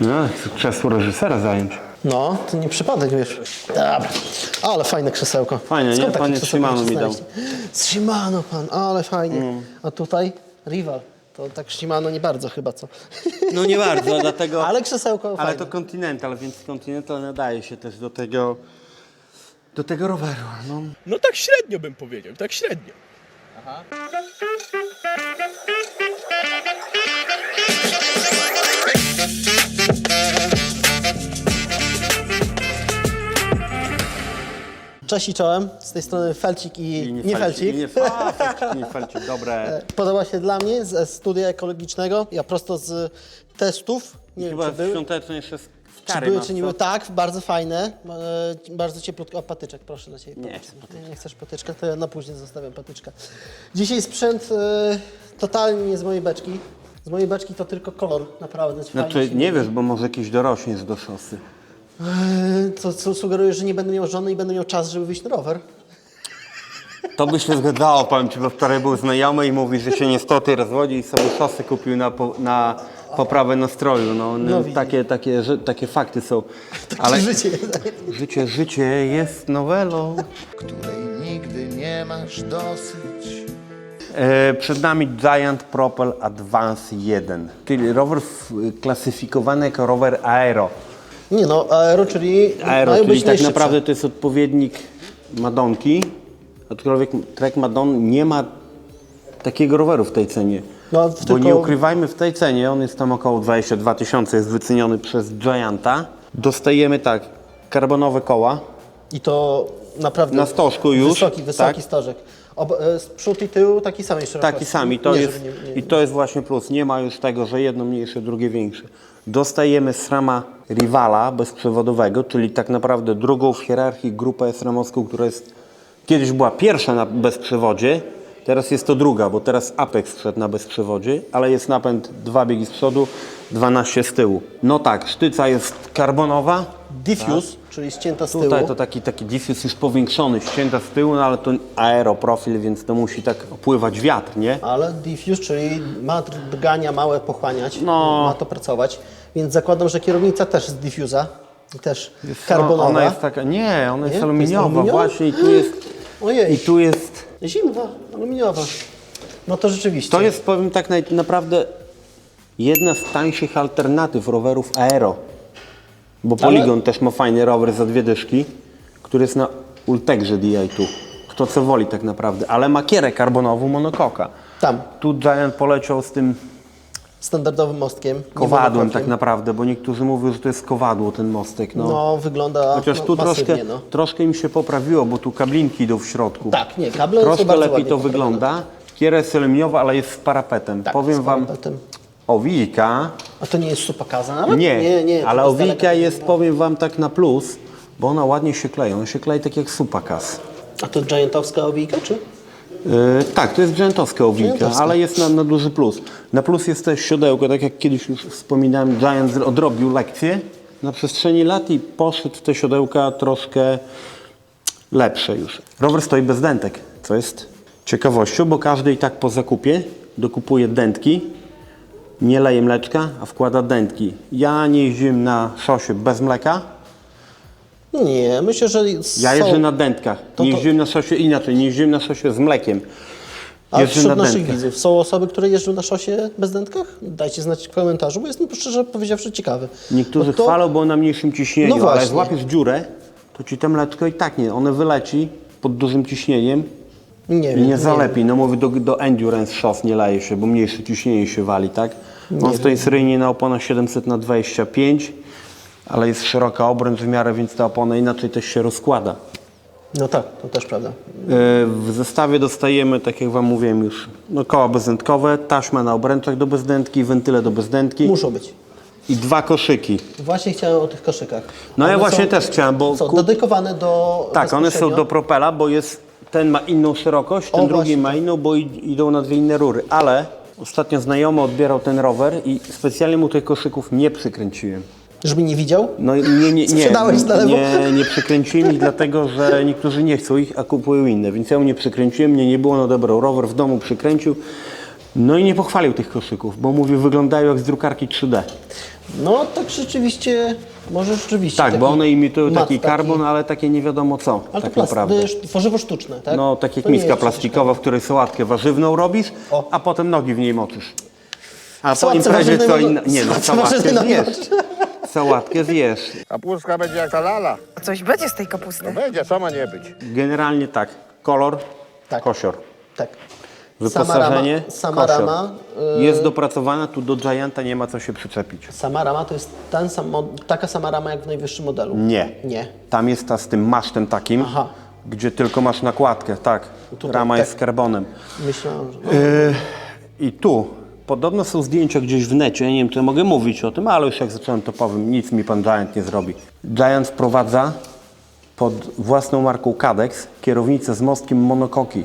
No, krzesło reżysera zająć. No, to nie przypadek, wiesz. Dobra. Ale fajne krzesełko. Fajne, nie? Takie Pan z krzesełko Shimano mi dał. znaleźli? Z Shimano pan, ale fajnie. A tutaj Rival. To tak Shimano nie bardzo chyba, co? No nie bardzo, dlatego... Ale krzesełko Ale fajne. to Continental, więc Continental nadaje się też do tego... Do tego roweru, no. No tak średnio bym powiedział, tak średnio. Cześć i czołem. Z tej strony Felcik i, I nie, Felcik. I nie, a, felcik, nie felcik, dobre. Podoba się dla mnie ze studia ekologicznego. Ja prosto z testów. Nie Chyba wiem, czy były. jeszcze z Czy były, czy nie były? Tak, bardzo fajne. E, bardzo cieplutko. O, patyczek, proszę dla Ciebie. Nie, nie, nie chcesz patyczka, to ja na później zostawiam patyczka. Dzisiaj sprzęt e, totalnie nie z mojej beczki. Z mojej beczki to tylko kolor, naprawdę. fajnie Znaczy, się nie wiesz, bo może jakiś dorośniesz do szosy. E, Co, co sugeruje, że nie będę miał żony i będę miał czas, żeby wyjść na rower. To by się zgadzało, powiem Ci, bo wczoraj był znajomy i mówi, że się niestety rozwodzi i sobie szosy kupił na, po, na poprawę nastroju. No, no, widzisz. takie, takie, takie fakty są. Ale Życie. życie, życie jest nowelą. której nigdy nie masz dosyć. E, przed nami Giant Propel Advance 1, czyli rower w, klasyfikowany jako rower aero. Nie no, aero, czyli Aero, mają czyli być tak najszybsze. naprawdę to jest odpowiednik Madonki, aczkolwiek Trek Madon nie ma takiego roweru w tej cenie. No, Bo tylko- nie ukrywajmy, w tej cenie, on jest tam około 22 tysiące, jest wyceniony przez Gianta. Dostajemy tak, karbonowe koła, I to naprawdę... Na stożku już, Wysoki, wysoki tak. stożek. Ob, e, z przód i tył taki szerokości. taki sami. To Nie, jest, żeby nie, nie, I to jest właśnie plus. Nie ma już tego, że jedno mniejsze, drugie większe. Dostajemy SRAMa Rivala bezprzewodowego, czyli tak naprawdę drugą w hierarchii grupę SRAMowską, która jest kiedyś była pierwsza na bezprzewodzie, teraz jest to druga, bo teraz Apex wszedł na bezprzewodzie, ale jest napęd dwa biegi z przodu, 12 z tyłu. No tak, sztyca jest karbonowa, Diffuse, czyli ścięta z tyłu. Tutaj to taki, taki diffus już powiększony, ścięta z tyłu, no ale to aeroprofil, więc to musi tak opływać wiatr, nie? Ale diffuse, czyli ma drgania małe pochłaniać, No. ma to pracować. Więc zakładam, że kierownica też z diffusa, też No, karbonowa. Ona jest taka, nie, ona jest Nie? Jest aluminiowa, aluminiowa? właśnie i tu jest, Ojej, i tu jest, zimna, aluminiowa. No to rzeczywiście. to jest powiem tak naprawdę jedna z tańszych alternatyw rowerów aero. Bo Ale- Polygon też ma fajny rower za dwie dyszki, który jest na Ultegrze Di2. Kto co woli tak naprawdę, ale ma kierę karbonową monokoka. Tam, Tu Giant poleciał z tym standardowym mostkiem. kowadłem tak naprawdę, bo niektórzy mówią, że to jest kowadło ten mostek. No. No, wygląda Chociaż no, tu masywnie, troszkę, no. troszkę im się poprawiło, bo tu kablinki idą w środku. Tak, nie, kable Troszkę lepiej to poprawione. wygląda. Kiera jest aluminiowa, ale jest z parapetem. Tak, Powiem z Wam, owijka, A to nie jest supakaza nawet? nie, nie, nie ale to jest, powiem Wam, tak na plus, bo ona ładnie się klei. Ona się klei tak jak supakas. A to giantowska owijka, czy? Yy, tak, to jest giantowska Giantowska. ale jest na, na duży plus. Na plus jest też siodełko, tak jak kiedyś już wspominałem, Giant odrobił lekcję na przestrzeni lat i poszedł w te siodełka troszkę lepsze już. Rower stoi bez dentek, co jest ciekawością, bo każdy i tak po zakupie dokupuje dętki, nie leje mleczka, a wkłada dętki. Ja nie jeździłem na szosie bez mleka, Nie, myślę, że ja są... jeżdżę na dętkach. To- Nie to- jeździłem na szosie inaczej, nie jeździłem na szosie z mlekiem. A Jeżdżę wśród na naszych dętkach. widzów są osoby, które jeżdżą na szosie bez dętkach? Dajcie znać w komentarzu, bo jestem szczerze powiedziawszy ciekawy. Niektórzy Bo to- chwalą, bo na mniejszym ciśnieniu, No ale właśnie. jak złapiesz dziurę, to ci to mleczko i tak nie, one wyleci pod dużym ciśnieniem Nie i wiem. nie zalepi. No mówię, do, do endurance szos nie leje się, bo mniejsze ciśnienie się wali, tak? On stoi seryjnie na oponach 700 na 25 ale jest szeroka obręcz w miarę, więc ta opona inaczej też się rozkłada. No tak, to też prawda. Yy, W zestawie dostajemy, tak jak Wam mówiłem już, no koła bezdętkowe, taśmę na obręczach do bezdętki, wentyle do bezdętki Muszą być. i dwa koszyki. Właśnie chciałem o tych koszykach. No ja One właśnie są- też chciałem, bo Są dedykowane do Tak, one są do propela, bo jest, ten ma inną szerokość, ten O, drugi właśnie. ma inną, bo idą na dwie inne rury. Ale ostatnio znajomy odbierał ten rower i specjalnie mu tych koszyków nie przykręciłem. Żeby nie widział? No nie, nie, nie, Sprzedałeś na lewo? nie, nie przykręciłem ich dlatego, że niektórzy nie chcą ich, a kupują inne, więc ja mu nie przykręciłem, mnie nie było, no dobra, rower w domu przykręcił, No i nie pochwalił tych koszyków, bo mówił, wyglądają jak z drukarki 3D. No tak rzeczywiście, może rzeczywiście. Tak, bo one imitują mat taki karbon, ale takie nie wiadomo co, Ale tak to plast- naprawdę. tworzywo sztuczne, tak? No, tak jak miska plastikowa, w której sałatkę warzywną robisz, O. a potem nogi w niej moczysz. A po imprezie co innego. Nie no, sałatkę zjesz. Sałatkę zjesz. Kapustka będzie jak ta lala. Coś będzie z tej kapusty. Będzie, sama nie być. Generalnie tak, kolor, Tak. kosior. Tak. Wyposażenie, sama kosior. rama, y- Jest dopracowana, tu do Gianta nie ma co się przyczepić. Sama rama to jest ten sam, taka sama rama jak w najwyższym modelu. Nie. Nie. Tam jest ta z tym masztem takim, Aha. gdzie tylko masz nakładkę, tak. Tutaj, Rama tak. jest z karbonem. Myślałem, że... I tu, podobno są zdjęcia gdzieś w necie, ja nie wiem czy mogę mówić o tym, ale już jak zacząłem to powiem, nic mi pan Giant nie zrobi. Giant wprowadza pod własną marką Cadex kierownicę z mostkiem monokoki.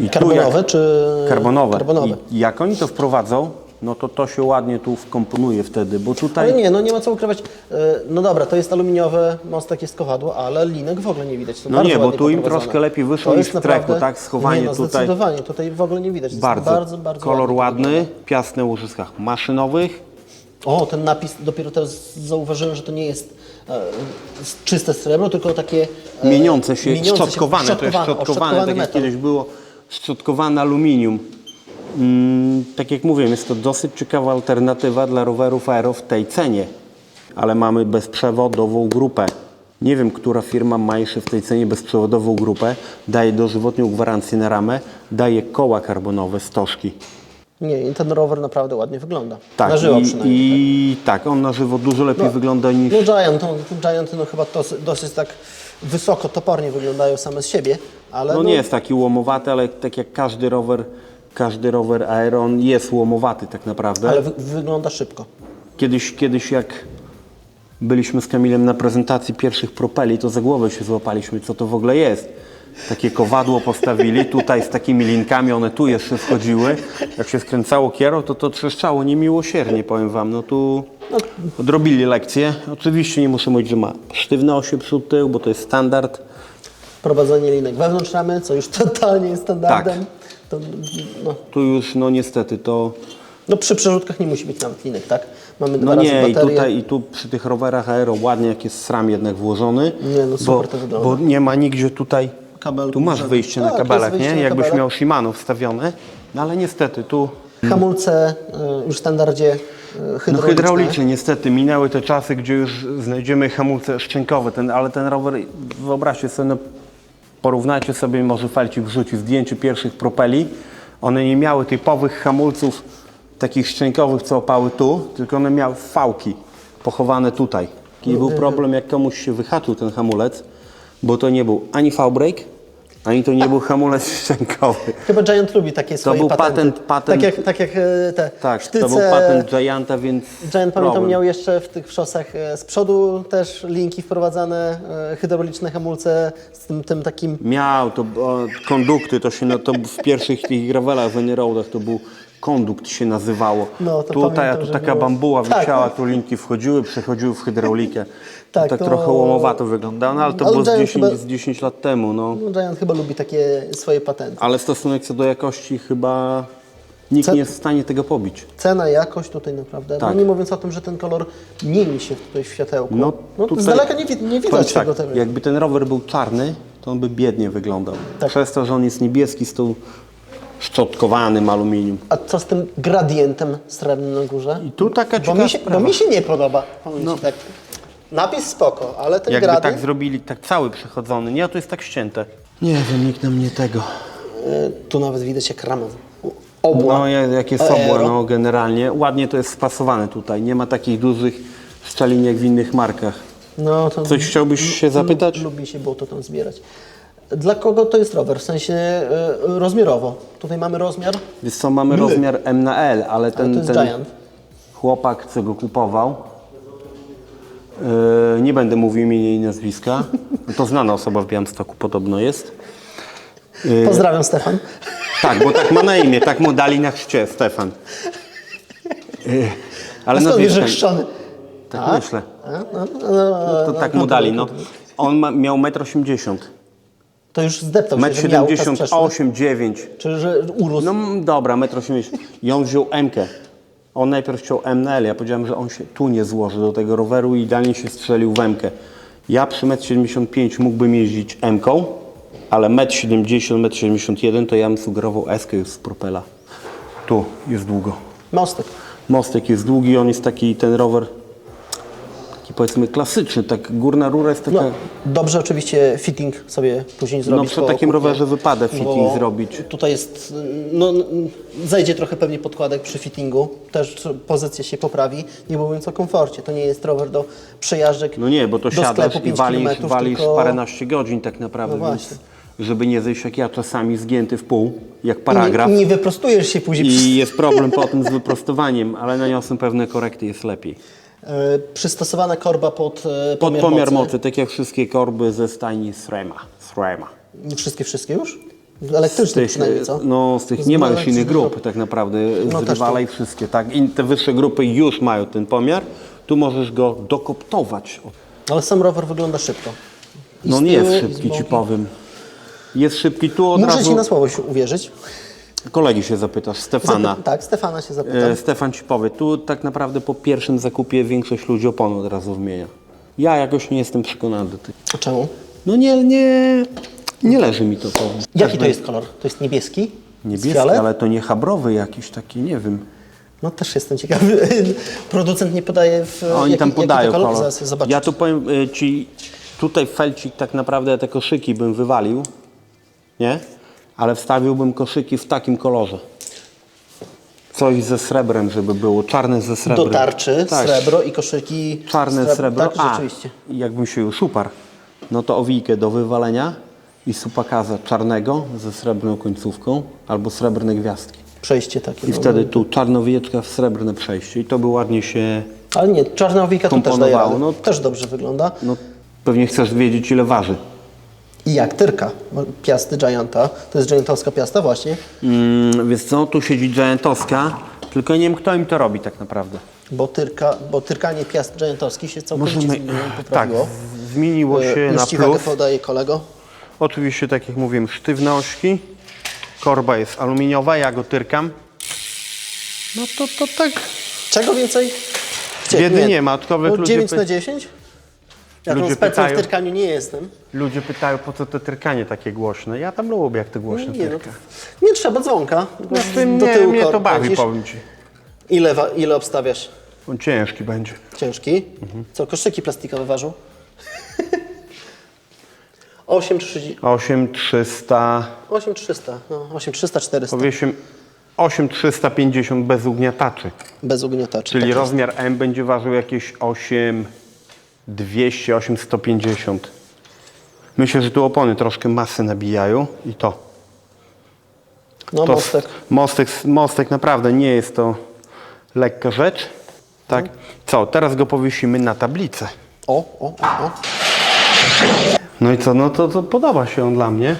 I Karbonowe czy... Karbonowe. Karbonowe. I jak oni to wprowadzą, no to to się ładnie tu wkomponuje wtedy, bo tutaj... Ale nie, no nie ma co ukrywać. E, No dobra, to jest aluminiowy, mostek jest kowadło, ale linek w ogóle nie widać. Są No nie, bo tu im troszkę lepiej wyszło niż w treku, naprawdę- tak? Schowanie nie, no, tutaj. Zdecydowanie, tutaj w ogóle nie widać. Bardzo, bardzo, bardzo kolor ładny, wygląda. piasne w łożyskach maszynowych. O, ten napis, dopiero teraz zauważyłem, że to nie jest e, czyste srebro, tylko takie... E, Mieniące się, mieniące szczotkowane, to jest szczotkowane, o, szczotkowane, tak jak metal. kiedyś było, szczotkowane aluminium. Mm, tak jak mówiłem, jest to dosyć ciekawa alternatywa dla rowerów aero w tej cenie, ale mamy bezprzewodową grupę. Nie wiem, która firma ma jeszcze w tej cenie bezprzewodową grupę, daje dożywotnią gwarancję na ramę, daje koła karbonowe, stożki. Nie, ten rower naprawdę ładnie wygląda. Tak, Na żywo i, przynajmniej. i tak. on na żywo dużo lepiej wygląda niż... No Giant, no, Giant no chyba to, dosyć tak wysoko, topornie wyglądają same z siebie, ale No nie jest taki łomowaty, ale tak jak każdy rower, każdy rower Aeron jest łomowaty tak naprawdę. ale wy, wygląda szybko. Kiedyś, kiedyś jak byliśmy z Kamilem na prezentacji pierwszych propeli, to za głowę się złapaliśmy, co to w ogóle jest. Takie kowadło postawili, tutaj z takimi linkami, one tu jeszcze wchodziły. Jak się skręcało kierą, to to trzeszczało niemiłosiernie, powiem wam. No tu odrobili lekcję. Oczywiście nie muszę mówić, że ma sztywne osie przód tył, bo to jest standard. Prowadzenie linek wewnątrz ramy, co już totalnie jest standardem. Tak. To, no, Tu już, no niestety, to no przy przerzutkach nie musi być nawet linek, tak? Mamy dwa No razy nie, i baterię. tutaj i tu przy tych rowerach aero ładnie jak jest SRAM jednak włożony. Nie, no super bo, to wygląda. Bo nie ma nigdzie tutaj, Kabelku tu masz wyjście na Tak, kabelek, wyjście nie? na Jakbyś kabelek. miał Shimano wstawione. No ale niestety tu, Hamulce y, już w standardzie y, no hydrauliczne. hydraulicznie niestety, minęły te czasy, gdzie już znajdziemy hamulce szczękowe, ten, ale ten rower, wyobraźcie sobie, no, porównajcie sobie, może Falcik wrzuci zdjęcie pierwszych propeli, one nie miały typowych hamulców takich szczękowych, co opały tu, tylko one miały fałki pochowane tutaj. I był problem, jak komuś się wyhaczył ten hamulec, bo to nie był ani V-brake, ani to nie był hamulec szczękowy. Chyba Giant lubi takie swoje był patenty. patent- patent- Tak jak, tak jak e, te Tak, sztyce. to był patent Gianta, więc Giant pamiętam problem. miał jeszcze w tych szosach e, z przodu też linki wprowadzane, e, hydrauliczne hamulce z tym, tym takim Miał, to o, kondukty, to się na, to w pierwszych tych gravelach, w Roadach to był kondukt się nazywało. No, to Tutaj, a pamiętam, tu że taka było. bambuła Tak, wisiała, tak. tu linki wchodziły, przechodziły w hydraulikę. Tak, tak to- trochę łomowato wyglądało, no ale to Ale było z Giant 10, chyba- z 10 lat temu, no. No, Giant chyba lubi takie swoje patenty. Ale stosunek co do jakości chyba nikt nie jest w stanie tego pobić. Cena, jakość tutaj naprawdę. Tak. No nie mówiąc o tym, że ten kolor mieni się tutaj w światełku. No, No, tutaj- z daleka nie, nie widać ci tego. tak, jakby ten rower był czarny, to on by biednie wyglądał. Tak. Przez to, że on jest niebieski z tą szczotkowanym aluminium. A co z tym gradientem srebrnym na górze? I tu taka Bo ciekawa mi, się, bo mi się nie podoba. ci tak. Napis spoko, ale ten Jakby gradient... tak zrobili, tak cały przechodzony. Nie, a to jest tak ścięte. Nie wiem, nikt nam nie tego. Y, Tu nawet widać jak ramę. Obła. No, jak jak jest Aero. obła, no generalnie. Ładnie to jest spasowane tutaj. Nie ma takich dużych szczelin jak w innych markach. No, to Coś chciałbyś się zapytać? Lub, lubi się było to tam zbierać. Dla kogo to jest rower? W sensie y, rozmiarowo. Tutaj mamy rozmiar, Wiesz co, mamy rozmiar M na L, ale ale ten, to jest ten Giant. chłopak, co go kupował, yy, nie będę mówił imienia i nazwiska, no to znana osoba w Białymstoku podobno jest. Pozdrawiam Stefan. Tak, bo tak ma na imię, tak mu dali na chrzcie, Stefan. Yy, ale A skąd wiesz, że nazwiska- chrzczony? Tak myślę. A, no, no, no, To no, tak mu dali, no. On ma, miał 1,80 m. To już zdeptał się, że miał czas przeszły. 1,78 9. Czy że urósł? No dobra, 1,80 m. I on wziął M-kę. On najpierw chciał MNL. Ja powiedziałem, że on się tu nie złoży do tego roweru i idealnie się strzelił w M-kę. Ja przy 1,75 m mógłbym jeździć M-ką, ale 1,70 m, 1,71 m to ja bym sugerował S-kę już z propela. Tu jest długo. Mostek. Mostek jest długi, on jest taki, ten rower, powiedzmy klasyczny, tak górna rura jest taka, No, dobrze oczywiście fitting sobie później zrobić. przy po takim rowerze wypada fitting zrobić. Tutaj jest, no, no, zajdzie trochę pewnie podkładek przy fittingu, też pozycja się poprawi, nie mówiąc o komforcie. To nie jest rower do przejażdżek no nie, bo to do siadasz sklepu i 5 walisz, walisz tylko... paręnaście godzin tak naprawdę, No więc żeby nie zejść jak ja czasami zgięty w pół, jak I paragraf nie, nie wyprostujesz się później. i jest problem potem z wyprostowaniem, ale naniosłem pewne korekty, jest lepiej. E, przystosowana korba pod, e, Pod pomiar, pomiar mocy. mocy, tak jak wszystkie korby ze stajni Srema. Srema. Wszystkie, wszystkie już? Elektryczne tych, przynajmniej, co? No, z tych Z nie ma już innych grup grup. tak naprawdę. No, z też Rywala to. wszystkie, tak? I te wyższe grupy już mają ten pomiar. Tu możesz go dokoptować. Ale sam rower wygląda szybko. I No nie jest szybki, ci powiem. Jest szybki tu od Muszę razu. Ci na słowo się uwierzyć. Kolegi się zapytasz, Stefana. Zapy- tak, Stefana się zapytam. E, Stefan ci powie, tu tak naprawdę po pierwszym zakupie większość ludzi opony od razu wymienia. Ja jakoś nie jestem przekonany do tego. A czemu? No nie, nie, nie leży mi to powiem. Jaki to jest kolor? To jest niebieski? Niebieski, ale to nie habrowy jakiś taki, nie wiem. No też jestem ciekawy. Producent nie podaje w Oni jaki, tam podają kolor. kolor. Zaraz. Ja tu powiem y, ci, tutaj felcik tak naprawdę te koszyki bym wywalił, nie? Ale wstawiłbym koszyki w takim kolorze. Coś ze srebrem, żeby było, czarne ze srebrem. Do tarczy, Tak, srebro i koszyki. czarne srebro. Tak, A, rzeczywiście. i jakbym się już uparł, no to owijkę do wywalenia i supakaza czarnego ze srebrną końcówką albo srebrne gwiazdki. Przejście takie. I wtedy tu czarnowieczka w srebrne przejście i to by ładnie się, Ale nie, czarna owika to też daje radę. No- Też dobrze wygląda. no pewnie chcesz wiedzieć ile waży. I jak tyrka. Piasty Gianta. To jest Giantowska piasta właśnie. Mm, wiesz co, tu siedzi Giantowska, tylko nie wiem kto im to robi tak naprawdę. Bo, tyrka, bo tyrkanie piast Giantowskich się całkowicie zmieniło, tak, poprawiło. z- zmieniło się E, na plus. podaje kolego. Oczywiście, tak jak mówiłem, sztywne ośki. Korba jest aluminiowa, ja go tyrkam. No to, to tak. Czego więcej? Biedy nie ma, aczkolwiek no, ludzie 9 py- na 10? Ja ludzie tam specem w pytają- tyrkaniu nie jestem. Ludzie pytają, po co to tyrkanie takie głośne. Ja tam lubię, jak to głośno Nie, no, tyrka. nie trzeba dzwonka. No, z tym nie, mnie to bawi, kręcisz. powiem ci. Ile, wa- ile obstawiasz? On ciężki będzie. Ciężki? Mhm. Co, koszyki plastikowe ważą? 8,30 8300, 8300, no 8300, 400 powiedzmy 8350 bez ugniataczy. bez ugniataczy. Czyli tak jest. rozmiar M będzie ważył jakieś 8200, 8150. Myślę, że tu opony troszkę masy nabijają i to. No to mostek. mostek. Mostek naprawdę nie jest to lekka rzecz. Tak. Co, teraz go powiesimy na tablicę. O, o, o, o. No i co, no to, to podoba się on dla mnie.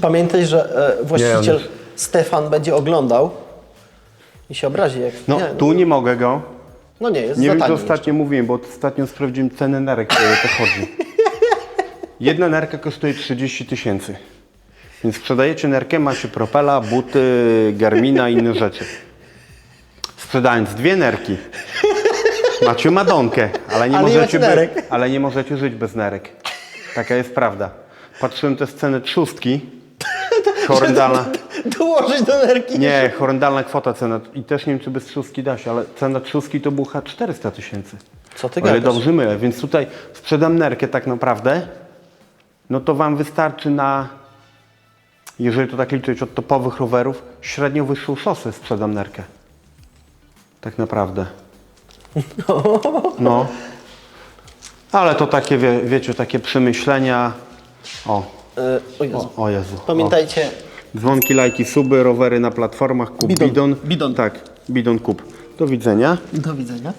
Pamiętaj, że e, właściciel Nie, on jest- Stefan będzie oglądał i się obrazi jak... No, nie, tu nie mogę go. No nie, jest Nie za wiem, tani ostatnio mówiłem, bo ostatnio sprawdziłem cenę nerek, które to chodzi. Jedna nerka kosztuje 30 tysięcy. Więc sprzedajecie nerkę, macie propela, buty, Garmina i inne rzeczy. Sprzedając dwie nerki, macie madonkę, ale nie, Ale nie możecie, macie nerek. ale nie możecie żyć bez nerek. Taka jest prawda. Patrzyłem te sceny trzustki. Horrendalna. Dołożyć do nerki. Nie, horrendalna kwota cena. I też nie wiem, czy bez trzustki da się, ale cena trzustki to była 400 tysięcy. Co ty O ile gadasz? dobrze mylę. Więc tutaj sprzedam nerkę tak naprawdę, no to Wam wystarczy na, jeżeli to tak liczyć od topowych rowerów, średnio wyższą szosę sprzedam nerkę. Tak naprawdę. No. Ale to takie, wie, wiecie, takie przemyślenia. O, E, o Jezu. o, o Jezu. O. Pamiętajcie, Dzwonki, lajki, suby, rowery na platformach, kup Bidon. bidon. Bidon. Tak, bidon kup. Do widzenia. do widzenia.